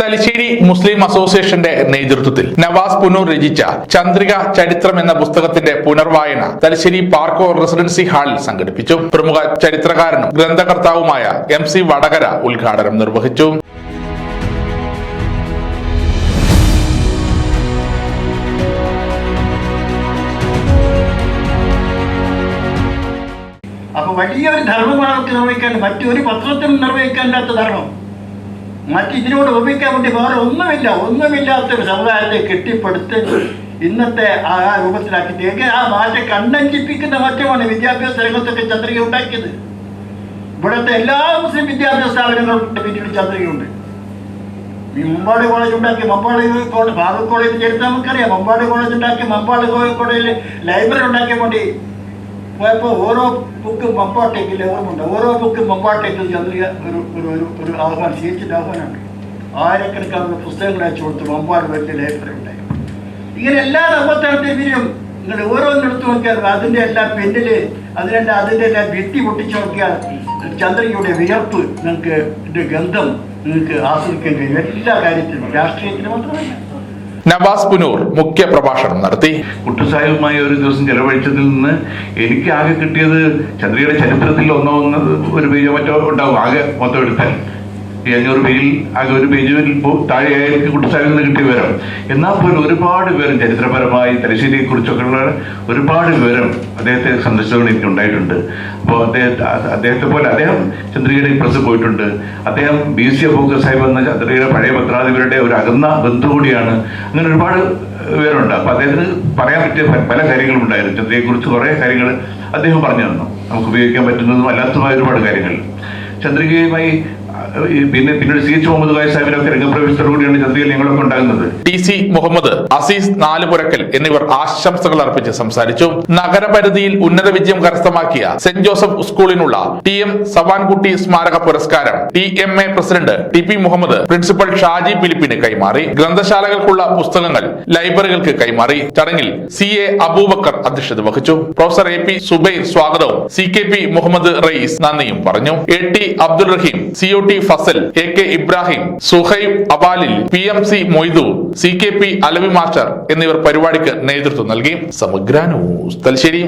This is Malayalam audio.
തലശ്ശേരി മുസ്ലിം അസോസിയേഷന്റെ നേതൃത്വത്തിൽ നവാസ് പുനൂർ രചിച്ച ചന്ദ്രിക ചരിത്രം എന്ന പുസ്തകത്തിന്റെ പുനർവായന തലശ്ശേരി പാർക്കോ റെസിഡൻസി ഹാളിൽ സംഘടിപ്പിച്ചു. പ്രമുഖ ചരിത്രകാരനും ഗ്രന്ഥകർത്താവുമായ എം സി വടകര ഉദ്ഘാടനം നിർവഹിച്ചു. അപ്പൊ വലിയൊരു ധർമ്മമാണ് നിർവഹിക്കാൻ മറ്റൊരു പത്രത്തിനും നിർവഹിക്കാൻ ധർമ്മം. മറ്റ് ഇതിനോട് ഉപയോഗിക്കാൻ വേണ്ടി വേറെ ഒന്നുമില്ല. ഒന്നുമില്ലാത്തൊരു സമുദായത്തെ കെട്ടിപ്പടുത്ത് ഇന്നത്തെ ആ രൂപത്തിലാക്കിയിട്ട് ആ മാറ്റം കണ്ണഞ്ചിപ്പിക്കുന്ന മാറ്റമാണ് വിദ്യാഭ്യാസ രംഗത്തൊക്കെ ചന്ദ്രിക ഉണ്ടാക്കിയത്. ഇവിടുത്തെ എല്ലാ മുസ്ലിം വിദ്യാഭ്യാസ സ്ഥാപനങ്ങളുടെ പിന്നീട് ചന്ദ്രികയുണ്ട്. ഈ മമ്പാട് കോളേജ് ഉണ്ടാക്കി മമ്പാട് കോളേജ് ഫാറൂഖ് കോളേജ് ചേർത്ത് നമുക്കറിയാം. മമ്പാട് കോളേജ് ഉണ്ടാക്കി മമ്പാട് കോളേജിൽ ലൈബ്രറി ഉണ്ടാക്കിയ വേണ്ടി പോയപ്പോൾ ഓരോ ബുക്ക് മമ്പാട്ടേക്കിൽ ഓർമ്മയുണ്ട് ഓരോ ബുക്ക് മമ്പാട്ടേക്കിൽ ചന്ദ്രിക ഒരു ഒരു ഒരു ആഹ്വാനം സ്വീകരിച്ചിട്ട് ആഹ്വാനമുണ്ട് ആയിരക്കണക്കാണ് പുസ്തകങ്ങൾ അയച്ചു കൊടുത്തു മമ്പാട് വലിയ ലൈബ്രറി ഉണ്ടായി ഇങ്ങനെ എല്ലാ നവത്തരത്തിലും നിങ്ങൾ ഓരോന്നെടുത്ത് നോക്കിയാൽ അതിന്റെ എല്ലാം പെന്നിൽ അതിനെല്ലാം അതിന്റെ എല്ലാം ഭിത്തി പൊട്ടിച്ചു നോക്കിയാൽ ചന്ദ്രികയുടെ വിയർപ്പ് നിങ്ങൾക്ക് ഗന്ധം നിങ്ങൾക്ക് ആസ്വദിക്കേണ്ടി വരും എല്ലാ കാര്യത്തിനും രാഷ്ട്രീയത്തിന് മാത്രമല്ല. നവാസ് പുനൂർ മുഖ്യ പ്രഭാഷണം നടത്തി. കുട്ടുസാഹിബുമായി ഒരു ദിവസം ചെലവഴിച്ചതിൽ നിന്ന് എനിക്ക് ആകെ കിട്ടിയത് ചന്ദ്രയുടെ ചരിത്രത്തിൽ ഒന്നോ ഒന്ന് ഒരു പേജോ മറ്റോ ഉണ്ടാവും. ആകെ മൊത്തം എടുത്താൽ. ഈ അഞ്ഞൂറ് പേരിൽ ആകെ ഒരു പേജിൽ താഴെയായിരിക്കും കുട്ടിസ്ഥാനിൽ നിന്ന് കിട്ടിയ വിവരം. എന്നാൽ പോലും ഒരുപാട് വിവരം ചരിത്രപരമായി തലശ്ശേരിയെ കുറിച്ചൊക്കെയുള്ള ഒരുപാട് വിവരം അദ്ദേഹത്തെ സന്ദർശിച്ചുകൊണ്ട് എനിക്ക് ഉണ്ടായിട്ടുണ്ട്. അപ്പോൾ അദ്ദേഹത്തെ അദ്ദേഹത്തെ പോലെ അദ്ദേഹം ചന്ദ്രികയുടെ പ്രസ് പോയിട്ടുണ്ട്. അദ്ദേഹം ബി സി അബൂക്കർ സാഹിബ് എന്ന ചന്ദ്രികയുടെ പഴയ പത്രാധിപരുടെ ഒരു അകന്ന ബന്ധു കൂടിയാണ്. അങ്ങനെ ഒരുപാട് വിവരമുണ്ട്. അപ്പോൾ അദ്ദേഹത്തിന് പറയാൻ പറ്റിയ പല കാര്യങ്ങളും ഉണ്ടായിരുന്നു. ചന്ദ്രികയെക്കുറിച്ച് കുറേ കാര്യങ്ങൾ അദ്ദേഹം പറഞ്ഞു തന്നു. നമുക്ക് ഉപയോഗിക്കാൻ പറ്റുന്നതും അല്ലാത്തതുമായ ഒരുപാട് കാര്യങ്ങൾ. ചന്ദ്രികയുമായി പിന്നെ പിന്നീട് സി എച്ച് മുഹമ്മദ് ഖായ് സാഹിബിനൊക്കെ രംഗപ്രവേശത്തോടുകൂടിയാണ് ചന്ദ്രയിൽ ഞങ്ങളൊക്കെ ഉണ്ടാകുന്നത്. ടി സി മുഹമ്മദ് അസീസ് നാലുപുരക്കൽ എന്നിവർ ആശംസകൾ അർപ്പിച്ച് സംസാരിച്ചു. നഗരപരിധിയിൽ ഉന്നത വിജയം കരസ്ഥമാക്കിയ സെന്റ് ജോസഫ് സ്കൂളിനുള്ള ടി എം സവാൻകുട്ടി സ്മാരക പുരസ്കാരം T M A president T P Muhammad principal Shaji ഫിലിപ്പിന് കൈമാറി. ഗ്രന്ഥശാലകൾക്കുള്ള പുസ്തകങ്ങൾ ലൈബ്രറികൾക്ക് കൈമാറി. ചടങ്ങിൽ സി എ അബൂബക്കർ അധ്യക്ഷത വഹിച്ചു. പ്രൊഫസർ എ പി സുബൈർ സ്വാഗതവും C K P Muhammad Rayees നന്ദിയും പറഞ്ഞു. A T Abdul Raheem C O T Fazal A K Ibrahim Suhaib Abalil P M C Moidu C K P Alavi master എന്നിവർ പരിപാടിക്ക് നേതൃത്വം നൽകി. സമഗ്ര ന്യൂസ് തലശ്ശേരി.